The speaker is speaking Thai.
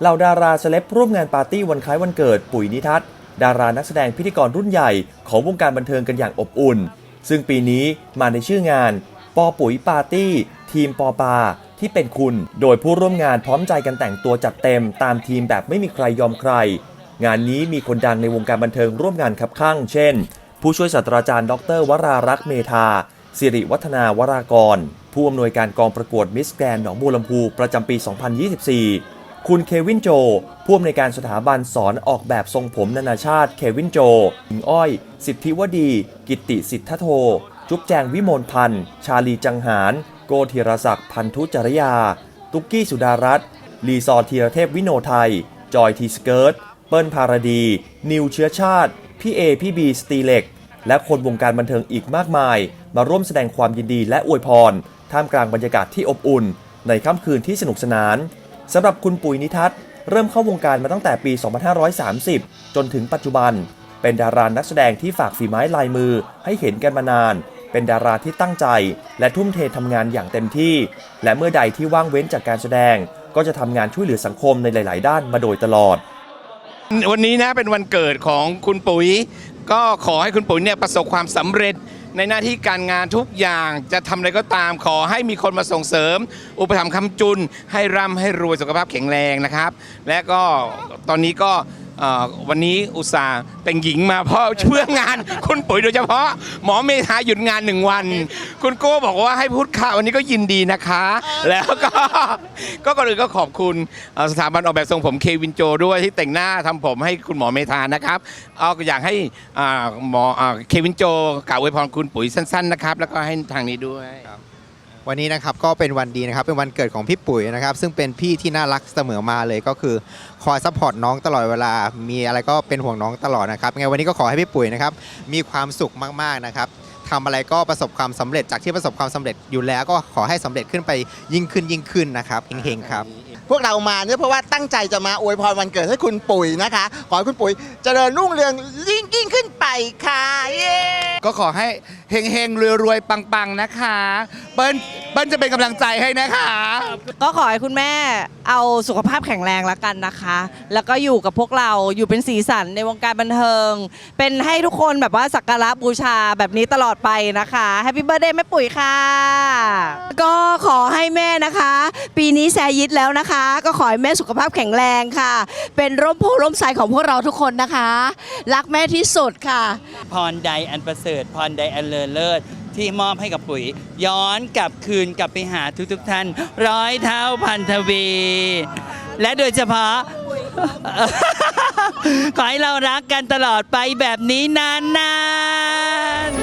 เหล่าดาราเซเลบร่วมงานปาร์ตี้วันคล้ายวันเกิดปุ๋ยนิทัศน์ดารานักแสดงพิธีกรรุ่นใหญ่ของวงการบันเทิงกันอย่างอบอุ่น ซึ่งปีนี้มาในชื่องาน ปอปุ๋ยปาร์ตี้ ทีมปอปา ที่เป็นคุณ โดยผู้ร่วมงานพร้อมใจกันแต่งตัวจัดเต็ม ตามทีมแบบไม่มีใครยอมใคร งานนี้มีคนดังในวงการบันเทิงร่วมงานคับข้าง เช่น ผู้ช่วยศาสตราจารย์ ดร วรารักษ์เมธาสิริวัฒนาวรากร ผู้อำนวยการกองประกวดมิสแกรนหนองบัวลำพูประจำปี 2024 คุณเควินโจ ผู้อำนวยการสถาบันสอนออกแบบทรงผมนานาชาติเควินโจหญิงอ้อย สิทธิวดี กิตติสิทธโท จุ๊บแจงวิมลพันธ์ ชาลีจังหาร โกธีรศักดิ์พันธุจริยา ตุกกี้สุดารัตน์ลีซอธีรเทพวิโนไทย จอยทีสเกิร์ต เปิ้ลภารดี นิวเชื้อชาติ พี่เอ พี่บี สตีเล็ก และคนวงการบันเทิงอีกมากมาย มาร่วมแสดงความยินดีและอวยพร ท่ามกลางบรรยากาศที่อบอุ่น ในค่ำคืนที่สนุกสนาน สำหรับคุณปุ๋ยนิทัศน์เริ่มเข้าวงการมาตั้งแต่ปี 2530 จนถึงปัจจุบัน เป็นดารานักแสดงที่ฝากฝีไม้ลายมือให้เห็นกันมานาน เป็นดาราที่ตั้งใจ และทุ่มเททำงานอย่างเต็มที่ และเมื่อใดที่ว่างเว้นจากการแสดง ก็จะทำงานช่วยเหลือสังคมในหลาย ๆ ด้านมาโดยตลอด วันนี้นะเป็นวันเกิดของคุณปุ๋ย ก็ขอให้คุณปุ๋ยเนี่ยประสบความสำเร็จในหน้าที่การงานทุกอย่างจะทำอะไรก็ตาม ขอให้มีคนมาส่งเสริม อุปถัมภ์คำจุน ให้ร่ำให้รวยสุขภาพแข็งแรงนะครับ และก็ตอนนี้ก็ เอ่อวันนี้อุตส่าห์แต่งหญิงมาเพราะเพื่องาน คุณปุ๋ยโดยเฉพาะ หมอเมธาหยุดงานหนึ่งวัน คุณโก้บอกว่าให้พูดข่าววันนี้ก็ยินดีนะคะ แล้วก็ ก็ก่อนอื่นก็ขอบคุณเอ่อสถาบันออกแบบทรงผมเควินโจด้วยที่แต่งหน้าทำผมให้คุณหมอเมธานะครับเอาอยากให้อ่าหมออ่าเควินโจกล่าวอวยพรคุณปุ๋ยสั้น ๆ นะครับ แล้วก็ให้ทางนี้ด้วย วันนี้นะครับก็เป็นวันดีนะครับเป็นวันเกิดของพี่ปุ๋ยนะครับ ซึ่งเป็นพี่ที่น่ารักเสมอมาเลยก็คือคอยซัพพอร์ตน้องตลอดเวลา มีอะไรก็เป็นห่วงน้องตลอดนะครับยังไงวันนี้ก็ขอให้พี่ปุ๋ยนะครับมีความสุขมากๆนะครับทำอะไรก็ประสบความสำเร็จจากที่ประสบความสำเร็จอยู่แล้วก็ขอให้สำเร็จขึ้นไปยิ่งขึ้นยิ่งขึ้นนะครับเฮงๆครับ พวกเรามาเนี่ยเพราะว่าตั้งใจจะมาอวยพรวันเกิดให้คุณปุ๋ยนะคะ ขอให้คุณปุ๋ยเจริญรุ่งเรืองยิ่งยิ่งขึ้นไปค่ะเย้ก็ขอให้เฮงเฮงรวยรวยๆปังๆนะคะ เปิ้ลเปิ้ลจะเป็นกำลังใจให้นะคะ ก็ขอให้คุณแม่เอาสุขภาพแข็งแรงแล้วกันนะคะ แล้วก็อยู่กับพวกเราอยู่เป็นสีสันในวงการบันเทิง เป็นให้ทุกคนแบบว่าสักการะบูชาแบบนี้ตลอดไปนะคะแฮปปี้เบ t ร์ a เดย์แม่ปุ๋ยค่ะ ก็ขอให้แม่นะคะ ปีนี้แซยิดแล้วนะคะ ก็ขอให้แม่สุขภาพแข็งแรงค่ะ เป็นร่มโพร่มไทรของพวกเราทุกคนนะคะ รักแม่ที่สุดค่ะ พรใดอันประเสริฐ พรใดอันเลอเลิศ ที่มอบให้กับปุ๋ย ย้อนกลับคืนกลับไปหาทุกๆทท่าน ร้อยเท่าพันทวี และโดยเฉพาะ ขอให้เรารักกันตลอดไปแบบนี้นาน